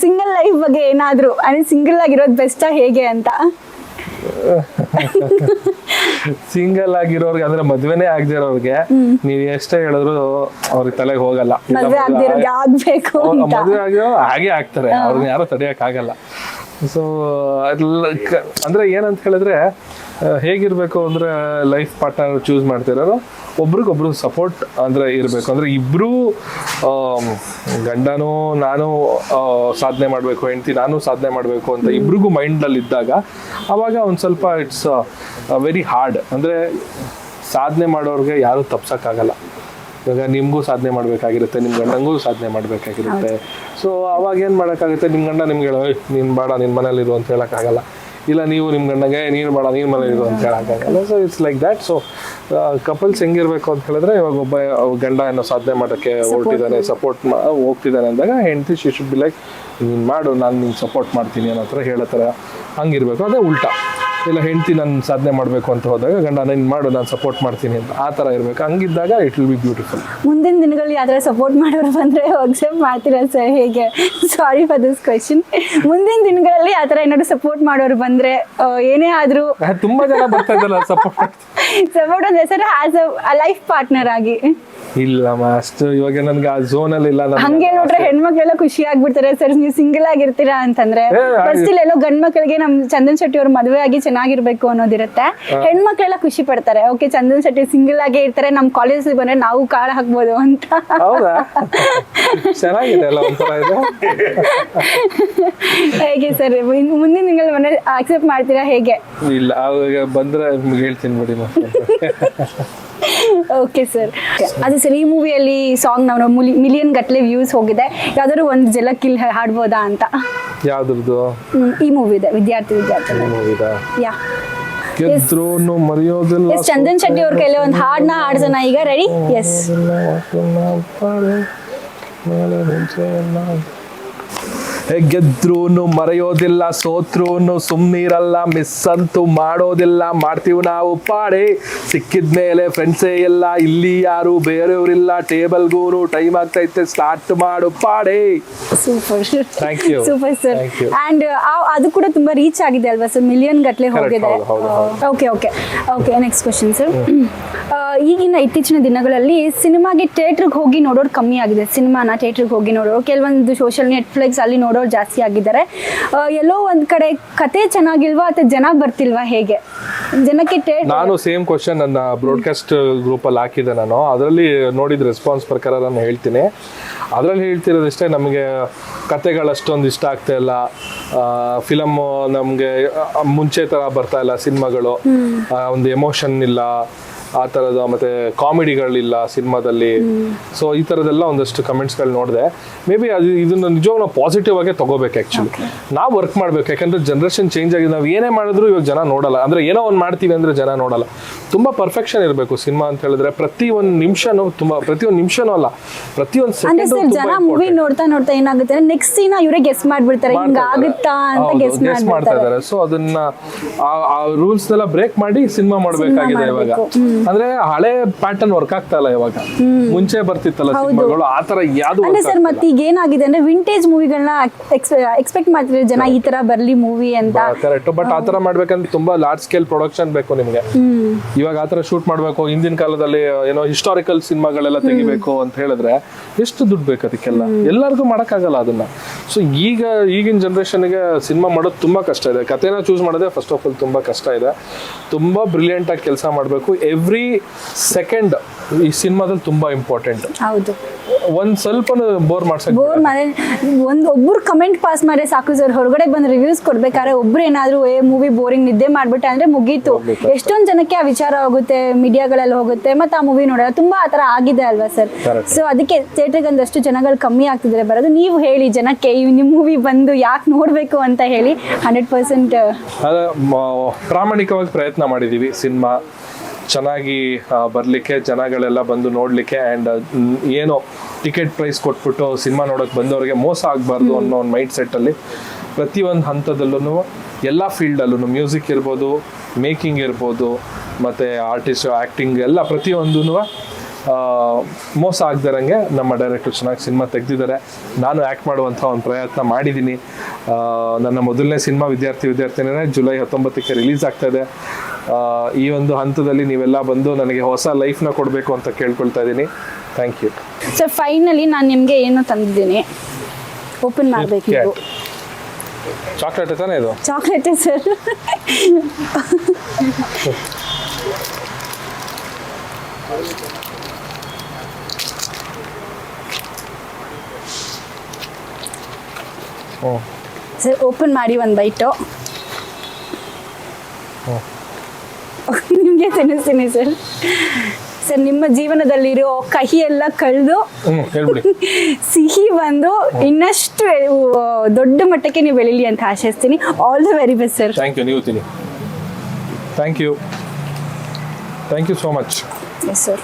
Single life ಬಗ್ಗೆ ಏನಾದ್ರು ಅಂದ್ರೆ ಸಿಂಗಲ್ ಆಗಿರೋದು ಬೆಸ್ಟ್ ಹೇಗೆ ಅಂತ? ಸಿಂಗಲ್ ಆಗಿರೋರ್ಗೆ ಅಂದ್ರೆ ಮದ್ವೆನೇ ಆಗದಿರೋರ್ಗೆ ನೀವ್ ಎಷ್ಟೇ ಹೇಳಿದ್ರು ಅವ್ರಿಗೆ ತಲೆಗೆ ಹೋಗಲ್ಲ. ಮದುವೆ ಆಗಿರೋ ಹಾಗೆ ಆಗ್ತಾರೆ. ಅವ್ರನ್ನ ಯಾರು ತಡೆಯಕ್ ಆಗಲ್ಲ. ಸೊ ಅಂದ್ರೆ ಏನಂತ ಹೇಳಿದ್ರೆ ಹೇಗಿರಬೇಕು ಅಂದ್ರೆ ಲೈಫ್ ಪಾರ್ಟ್ನರ್ ಚೂಸ್ ಮಾಡ್ತಿರೋರು ಒಬ್ರಿಗೊಬ್ರು ಸಪೋರ್ಟ್ ಅಂದ್ರೆ ಇರಬೇಕು. ಅಂದ್ರೆ ಇಬ್ರು ಗಂಡನೂ ನಾನು ಸಾಧನೆ ಮಾಡಬೇಕು ಹೆಂಡತಿ ನಾನು ಸಾಧನೆ ಮಾಡಬೇಕು ಅಂತ ಇಬ್ರಿಗೂ ಮೈಂಡಲ್ಲಿ ಇದ್ದಾಗ ಅವಾಗ ಒಂದು ಸ್ವಲ್ಪ ಇಟ್ಸ್ ವೆರಿ ಹಾರ್ಡ್ ಅಂದ್ರೆ ಸಾಧನೆ ಮಾಡೋರ್ಗೆ ಯಾರು ತಪ್ಸಕ್ಕಾಗಲ್ಲ. ಇವಾಗ ನಿಮಗೂ ಸಾಧನೆ ಮಾಡಬೇಕಾಗಿರುತ್ತೆ ನಿಮ್ಮ ಗಂಡಂಗೂ ಸಾಧನೆ ಮಾಡಬೇಕಾಗಿರುತ್ತೆ. ಸೊ ಅವಾಗ ಏನು ಮಾಡೋಕ್ಕಾಗುತ್ತೆ? ನಿಮ್ಮ ಗಂಡ ನಿಮ್ಗೆ ಹೇಳೋ ನೀನು ಬೇಡ ನಿನ್ನ ಮನೇಲಿರು ಅಂತ ಹೇಳೋಕ್ಕಾಗಲ್ಲ. ಇಲ್ಲ ನೀವು ನಿಮ್ಮ ಗಂಡಗೆ ನೀನು ಬೇಡ ನೀನು ಮನೇಲಿರು ಅಂತ ಹೇಳೋಕ್ಕಾಗಲ್ಲ. So it's like that so couples ಹೆಂಗಿರಬೇಕು ಅಂತ ಹೇಳಿದ್ರೆ ಇವಾಗ ಒಬ್ಬ ಗಂಡ ಏನೋ ಸಾಧನೆ ಮಾಡೋಕ್ಕೆ ಹೊರಟಿದ್ದಾನೆ ಸಪೋರ್ಟ್ ಹೋಗ್ತಿದ್ದಾನೆ ಅಂದಾಗ ಹೆಂಡತಿ ಶಿ ಶುಡ್ ಬಿ ಲೈಕ್ ನೀನು ಮಾಡು ನಾನು ನಿನ್ನ ಸಪೋರ್ಟ್ ಮಾಡ್ತೀನಿ ಅನ್ನೋ ಥರ ಹೇಳೋ ಥರ ಹಂಗಿರ್ಬೇಕು. ಅದೇ ಉಲ್ಟಾ. ಇಲ್ಲ ಹೆಂಡತಿ ನಾನು ಸಾಧನೆ ಮಾಡಬೇಕು ಅಂತ ಹೋದಾಗ ಗಂಡ ನೀನು ಮಾಡು ನಾನು ಸಪೋರ್ಟ್ ಮಾಡ್ತೀನಿ ಅಂತ. ಆ ಥರ ಇರಬೇಕು. ಹಂಗಿದ್ದಾಗ ಇಟ್ ವಿಲ್ ಬಿ ಬ್ಯೂಟಿಫುಲ್ ಮುಂದಿನ ದಿನಗಳಲ್ಲಿ ಯಾವ್ದಾರ ಸಪೋರ್ಟ್ ಮಾಡೋರು ಬಂದ್ರೆ ಅಕ್ಸೆಪ್ಟ್ ಮಾಡ್ತೀರಾ ಸರ್ ಹೇಗೆ? ಸಾರಿ ಫಾರ್ ದಿಸ್ ಕ್ವೆಶನ್ ಮುಂದಿನ ದಿನಗಳಲ್ಲಿ ಆ ಥರ ಏನಾದ್ರು ಸಪೋರ್ಟ್ ಮಾಡೋರು ಬಂದ್ರೆ ಏನೇ ಆದ್ರೂ. ತುಂಬಾ ಜನ ಬರ್ತಾ ಇದ್ದಲ್ಲ ಸಪೋರ್ಟ್ ಸಪೋರ್ಟ್ ಅಂದರೆ sir as a life partner ಆಗಿ. ಇಲ್ಲಮ್ಮ ಅಷ್ಟು ಇವಾಗ ನನ್ಗೆ ಆ ಝೋನ್ ಅಲ್ಲಿ ಇಲ್ಲ ಹಂಗೆ ನೋಡ್ರೆ ಹೆಣ್ಮಕ್ಳೆಲ್ಲ ಖುಷಿ ಆಗ್ಬಿಡ್ತಾರೆ. ಸರ್ ನೀವು ಸಿಂಗಲ್ ಆಗಿರ್ತೀರಾ ಅಂತಂದ್ರೆ ಎಲ್ಲೋ ಗಂಡ್ ಮಕ್ಳಿಗೆ ನಮ್ ಚಂದನ್ ಶೆಟ್ಟಿ ಅವ್ರ ಮದುವೆ ಆಗಿ ಚೆನ್ನಾಗಿರ್ಬೇಕು ಅನ್ನೋದಿರುತ್ತೆ. ಹೆಣ್ಮಕ್ಳೆಲ್ಲ ಖುಷಿ ಪಡ್ತಾರೆ. ಓಕೆ ಚಂದನ್ ಶೆಟ್ಟಿ ಸಿಂಗಲ್ ಆಗೇ ಇರ್ತಾರೆ. ನಮ್ ಕಾಲೇಜ್ ಬಂದ್ರೆ ನಾವು ಕಾರ್ ಹಾಕ್ಬೋದು ಅಂತ. ಹೌದಾ? ಚೆನ್ನಾಗಿದೆ ಅಲ್ಲ ಒಂಥರ ಇದು? ಹೇಗೆ ಸರ್ ಮುಂದಿನ ತಿಂಗಳು ಮನೆ ಅಕ್ಸೆಪ್ಟ್ ಮಾಡ್ತೀರಾ ಹೇಗೆ? ಇಲ್ಲ ಅವಾಗ ಬಂದ್ರೆ ನಿಮ್ಗೆ ಹೇಳ್ತೀನಿ ಬಿಡಿ ಮತ್ತೆ. ಓಕೆ ಸರ್ ಅದೇ ಸರ್ ಈ ಮೂವಿಯಲ್ಲಿ ಸಾಂಗ್ ನಾವು ಮಿಲಿಯನ್ ಗಟ್ಲೆ ವ್ಯೂಸ್ ಹೋಗಿದೆ. ಯಾವ್ದಾದ್ರು ಒಂದು ಜಲಕ್ಕಿಲ್ ಹಾಡ್ಬೋದಾ ಅಂತ. ಯಾವ್ದ್ರದ್ದು? ಈ ಮೂವಿ ಇದೆ ವಿದ್ಯಾರ್ಥಿ ವಿದ್ಯಾರ್ಥಿ. ಮೂವಿದ ಯಾ. ಗೆದ್ರು ಮರೆಯೋದಿಲ್ಲ ಎಸ್ ಚಂದನ್ ಶೆಟ್ಟಿ ಅವ್ರ ಕೈಲಿ ಒಂದು ಹಾಡ್ನ ಹಾಡ್ಸೋಣ ಈಗ ರೆಡಿ ಎಸ್ ಗೆದ್ರೂನು ಮರೆಯೋದಿಲ್ಲ ಸೋತ್ರೂನು ಸುಮ್ನಿರಲ್ಲ ಮಿಸ್ ಅಂತೂ ಮಾಡೋದಿಲ್ಲ ಮಾಡ್ತೀವಿ ನಾವು ಪಾಡೆ. ಸಿಕ್ಕಿದ್ಮೇಲೆ ಫ್ರೆಂಡ್ಸೇ ಎಲ್ಲ ಇಲ್ಲಿ ಯಾರು ಬೇರೆಯವರಿಲ್ಲ ಟೇಬಲ್ಗೂನು ಟೈಮ್ ಆಗ್ತೈತೆ ಸ್ಟಾರ್ಟ್ ಮಾಡು ಪಾಡೆ. ಸೂಪರ್. ಸೂಪರ್ ಸರ್ ಅಂಡ್ ಅದು ಕೂಡ ತುಂಬಾ ರೀಚ್ ಆಗಿದೆ ಅಲ್ವಾ ಸರ್ ಮಿಲಿಯನ್ ಗಟ್ಟಲೆ ಹೋಗಿದೆ. Okay okay okay next question sir ಈಗಿನ ಇತ್ತೀಚಿನ ದಿನಗಳಲ್ಲಿ ಸಿನಿಮಾಗೆ ಥಿಯೇಟ್ರಿಗೆ ಹೋಗಿ ನೋಡೋರು ಕಮ್ಮಿ ಆಗಿದೆ. ಸಿನಿಮಾನ ಥಿಯೇಟ್ರಿಗೆ ಹೋಗಿ ನೋಡೋರು. ಕೆಲವೊಂದು ಸೋಷಿಯಲ್ ನೆಟ್ಫ್ಲಿಕ್ಸ್ ಅಲ್ಲಿ ನೋಡೋರು ಜಾಸ್ತಿ ಆಗಿದ್ದಾರೆ. ಎಲ್ಲೋ ಒಂದ್ ಕಡೆ ಕತೆ ಚೆನ್ನಾಗಿಲ್ವಾ ಅಥವಾ ಜನ ಬರ್ತಿಲ್ವಾ ಹೇಗೆ? ಜನಕ್ಕೆ ನಾನು ಸೇಮ್ ಕ್ವಶನ್ ನನ್ನ ಬ್ರಾಡ್ಕಾಸ್ಟ್ ಗ್ರೂಪ್ ಅಲ್ಲಿ ಹಾಕಿದೆ ನಾನು. ಅದರಲ್ಲಿ ನೋಡಿದ ರೆಸ್ಪಾನ್ಸ್ ಪ್ರಕಾರ ನಾನು ಹೇಳ್ತೀನಿ. ಅದರಲ್ಲಿ ಹೇಳ್ತಿರೋದಷ್ಟೇ ನಮಗೆ ಕತೆಗಳು ಅಷ್ಟೊಂದು ಇಷ್ಟ ಆಗ್ತಾ ಇಲ್ಲ. ಫಿಲಮ್ ನಮಗೆ ಮುಂಚೆ ಥರ ಬರ್ತಾ ಇಲ್ಲ ಸಿನಿಮಾಗಳು. ಒಂದು ಎಮೋಷನ್ ಇಲ್ಲ. ಆ ಥರದ ಮತ್ತೆ ಕಾಮಿಡಿಗಳಿಲ್ಲ ಸಿನಿಮಾದಲ್ಲಿ. ಸೊ ಈ ಥರದೆಲ್ಲ ಒಂದಷ್ಟು ಕಮೆಂಟ್ಸ್ಗಳು ನೋಡಿದೆ. ಮೇ ಬಿ ಅದು ಇದನ್ನು ನಿಜವಾಗ ನಾವು ಪಾಸಿಟಿವ್ ಆಗೇ ತಗೋಬೇಕು ಆ್ಯಕ್ಚುಲಿ ನಾವು ವರ್ಕ್ ಮಾಡಬೇಕು. ಯಾಕಂದ್ರೆ ಜನ್ರೇಷನ್ ಚೇಂಜ್ ಆಗಿದೆ ನಾವು ಏನೇ ಮಾಡಿದ್ರು ಇವಾಗ ಜನ ನೋಡಲ್ಲ. ಅಂದರೆ ಏನೋ ಒಂದು ಮಾಡ್ತೀವಿ ಅಂದರೆ ಜನ ನೋಡಲ್ಲ. ತುಂಬಾ ಪರ್ಫೆಕ್ಷನ್ ಇರಬೇಕು ಸಿನಿಮಾ ಅಂತ ಹೇಳಿದ್ರೆ. ಪ್ರತಿ ಒಂದು ನಿಮಿಷನೂ ತುಂಬಾ ಪ್ರತಿ ಒಂದು ನಿಮಿಷನೂ ಅಲ್ಲ ಪ್ರತಿ ಒಂದು ಅಂದ್ರೆ ಸರ್ ಜನ ಮೂವಿ ನೋಡ್ತಾ ನೋಡ್ತಾ ಏನಾಗುತ್ತೆ ನೆಕ್ಸ್ಟ್ ಸೀನ್ ಇವರೇ ಗೆಸ್ ಮಾಡ್ಬಿಡ್ತಾರೆ ಹಿಂಗ ಆಗುತ್ತಾ ಅಂತ ಗೆಸ್ ಮಾಡ್ತಾರೆ ಮಾಡ್ತಾ ಇದ್ದಾರೆ. ಸೊ ಅದನ್ನ ಆ- ಆ ರೂಲ್ಸ್ ನೆಲ್ಲ ಬ್ರೇಕ್ ಮಾಡಿ ಸಿನಿಮಾ ಮಾಡಬೇಕಾಗಿದೆ ಇವಾಗ. ಅಂದ್ರೆ ಹಳೆ ಪ್ಯಾಟರ್ನ್ ವರ್ಕ್ ಆಗ್ತಾ ಇಲ್ಲ ಇವಾಗ. ಮುಂಚೆ ಬರ್ತಿತ್ತಲ್ಲ ಸಿನಿಮಾಗಳು ಆ ತರ ಯಾವುದು ಅಂದ್ರೆ ಸರ್ ಮತ್ತೆ ಈಗ ಏನಾಗಿದೆ ಅಂದ್ರೆ ವಿಂಟೇಜ್ ಮೂವಿಗಳನ್ನ ಎಕ್ಸ್ಪೆಕ್ಟ್ ಮಾಡ್ತಿದ್ರೆ ಜನ ಈ ತರ ಬರ್ಲಿ ಮೂವಿ ಅಂತ. ಕರೆಕ್ಟ್ ಬಟ್ ಆ ತರ ಮಾಡ್ಬೇಕಂದ್ರೆ ತುಂಬಾ ಲಾರ್ಜ್ ಸ್ಕೇಲ್ ಪ್ರೊಡಕ್ಷನ್ ಬೇಕು ನಿಮ್ಗೆ. ಇವಾಗ ಆತರ ಶೂಟ್ ಮಾಡ್ಬೇಕು ಹಿಂದಿನ ಕಾಲದಲ್ಲಿ ಏನೋ ಹಿಸ್ಟಾರಿಕಲ್ ಸಿನಿಮಾಗಳೆಲ್ಲ ತೆಗಿಬೇಕು ಅಂತ ಹೇಳಿದ್ರೆ ಎಷ್ಟು ದುಡ್ಡು ಬೇಕು ಅದಕ್ಕೆಲ್ಲ? ಎಲ್ಲರಿಗೂ ಮಾಡಕ್ಕಾಗಲ್ಲ ಅದನ್ನ. ಸೊ ಈಗ ಈಗಿನ ಜನರೇಷನ್ಗೆ ಸಿನಿಮಾ ಮಾಡೋದು ತುಂಬಾ ಕಷ್ಟ ಇದೆ. ಕಥೆನ ಚೂಸ್ ಮಾಡೋದೇ ಫಸ್ಟ್ ಆಫ್ ಆಲ್ ತುಂಬಾ ಕಷ್ಟ ಇದೆ. ತುಂಬಾ ಬ್ರಿಲಿಯಂಟ್ ಆಗಿ ಕೆಲಸ ಮಾಡಬೇಕು. ಎವ್ರಿ ಸೆಕೆಂಡ್ ಈ ಸಿನಿಮಾದಲ್ಲಿ ತುಂಬಾ ಇಂಪಾರ್ಟೆಂಟ್ ಹೌದು. ಒಂದ್ ಸ್ವಲ್ಪ ಬೋರ್ ಮಾಡ್ಸಕ್ ಬೋರ್ ಮಾಡಿ ಒಂದ್ ಒಬ್ರು ಕಮೆಂಟ್ ಪಾಸ್ ಮಾಡಿ ಸಾಕು ಸರ್ ಹೊರಗಡೆ ಬಂದ್ ರಿವ್ಯೂಸ್ ಕೊಡ್ಬೇಕಾದ್ರೆ ಒಬ್ರು ಏನಾದ್ರು ಏ ಮೂವಿ ಬೋರಿಂಗ್ ನಿದ್ದೆ ಮಾಡ್ಬಿಟ್ಟೆ. ಅಂದ್ರೆ ಮುಗೀತು. ಎಷ್ಟೊಂದ್ ಜನಕ್ಕೆ ಆ ವಿಚಾರ ಹೋಗುತ್ತೆ ಮೀಡಿಯಾಗಳಲ್ಲಿ ಹೋಗುತ್ತೆ ಮತ್ತೆ ಆ ಮೂವಿ ನೋಡೋದು ತುಂಬಾ ಆತರ ಆಗಿದೆ ಅಲ್ವಾ ಸರ್. ಸೊ ಅದಕ್ಕೆ ಥಿಯೇಟರ್ಗೆ ಒಂದಷ್ಟು ಜನಗಳು ಕಮ್ಮಿ ಆಗ್ತಿದ್ರೆ. ಬರೋದು ನೀವು ಹೇಳಿ ಜನಕ್ಕೆ ನಿಮ್ ಮೂವಿ ಬಂದು ಯಾಕೆ ನೋಡ್ಬೇಕು ಅಂತ ಹೇಳಿ ಹಂಡ್ರೆಡ್ ಪರ್ಸೆಂಟ್ ಪ್ರಾಮಾಣಿಕವಾಗಿ ಪ್ರಯತ್ನ ಮಾಡಿದೀವಿ ಸಿನಿಮಾ ಚೆನ್ನಾಗಿ ಬರಲಿಕ್ಕೆ ಜನಗಳೆಲ್ಲ ಬಂದು ನೋಡಲಿಕ್ಕೆ ಆ್ಯಂಡ್ ಏನೋ ಟಿಕೆಟ್ ಪ್ರೈಸ್ ಕೊಟ್ಬಿಟ್ಟು ಸಿನಿಮಾ ನೋಡೋಕೆ ಬಂದವರಿಗೆ ಮೋಸ ಆಗಬಾರ್ದು ಅನ್ನೋ ಒಂದು ಮೈಂಡ್ ಸೆಟ್ಟಲ್ಲಿ ಪ್ರತಿಯೊಂದು ಹಂತದಲ್ಲೂ ಎಲ್ಲ ಫೀಲ್ಡಲ್ಲೂ ಮ್ಯೂಸಿಕ್ ಇರ್ಬೋದು ಮೇಕಿಂಗ್ ಇರ್ಬೋದು ಮತ್ತು ಆರ್ಟಿಸ್ಟ್ ಆ್ಯಕ್ಟಿಂಗ್ ಎಲ್ಲ ಪ್ರತಿಯೊಂದೂ ಮೋಸ ಆಗ್ದಿರಂಗೆ ನಮ್ಮ ಡೈರೆಕ್ಟರ್ ಚೆನ್ನಾಗಿ ಸಿನಿಮಾ ತೆಗೆದಿದ್ದಾರೆ. ನಾನು ಆ್ಯಕ್ಟ್ ಮಾಡುವಂಥ ಒಂದು ಪ್ರಯತ್ನ ಮಾಡಿದ್ದೀನಿ. ನನ್ನ ಮೊದಲನೇ ಸಿನಿಮಾ ವಿದ್ಯಾರ್ಥಿ ವಿದ್ಯಾರ್ಥಿನೇ ಜುಲೈ ಹತ್ತೊಂಬತ್ತಕ್ಕೆ ರಿಲೀಸ್ ಆಗ್ತಾ ಇದೆ. ಆ, ಈ ಒಂದು ಹಂತದಲ್ಲಿ ನೀವೆಲ್ಲ ಬಂದು ನನಗೆ ಹೊಸ ಲೈಫ್ನ ಕೊಡಬೇಕು ಅಂತ ಕೇಳ್ಕೊಳ್ತಾ ಇದ್ದೀನಿ. ಥ್ಯಾಂಕ್ ಯು ಸರ್ ಫೈನಲಿ ನಾನು ನಿಮಗೆ ಏನು ತಂದಿದ್ದೀನಿ. ಓಪನ್ ಮಾಡಬೇಕು ಚಾಕ್ಲೇಟ್ ತಾನೇ ಇದು? ಚಾಕ್ಲೇಟೇ ಸರ್. ಸರ್ ಓಪನ್ ಮಾಡಿ ಒಂದು ಬೈಟು ನಿಮಗೆ ತಿನ್ನಿಸ್ತೀನಿ ಸರ್. ಸರ್ ನಿಮ್ಮ ಜೀವನದಲ್ಲಿರೋ ಕಹಿ ಎಲ್ಲ ಕಳೆದು ಸಿಹಿ ಬಂದು ಇನ್ನಷ್ಟು ದೊಡ್ಡ ಮಟ್ಟಕ್ಕೆ ನೀವು ಬೆಳೀಲಿ ಅಂತ ಆಶಿಸ್ತೀನಿ. All the very best sir thank you ನೀವು ತಿನ್ನಿ. Thank you thank you so much yes sir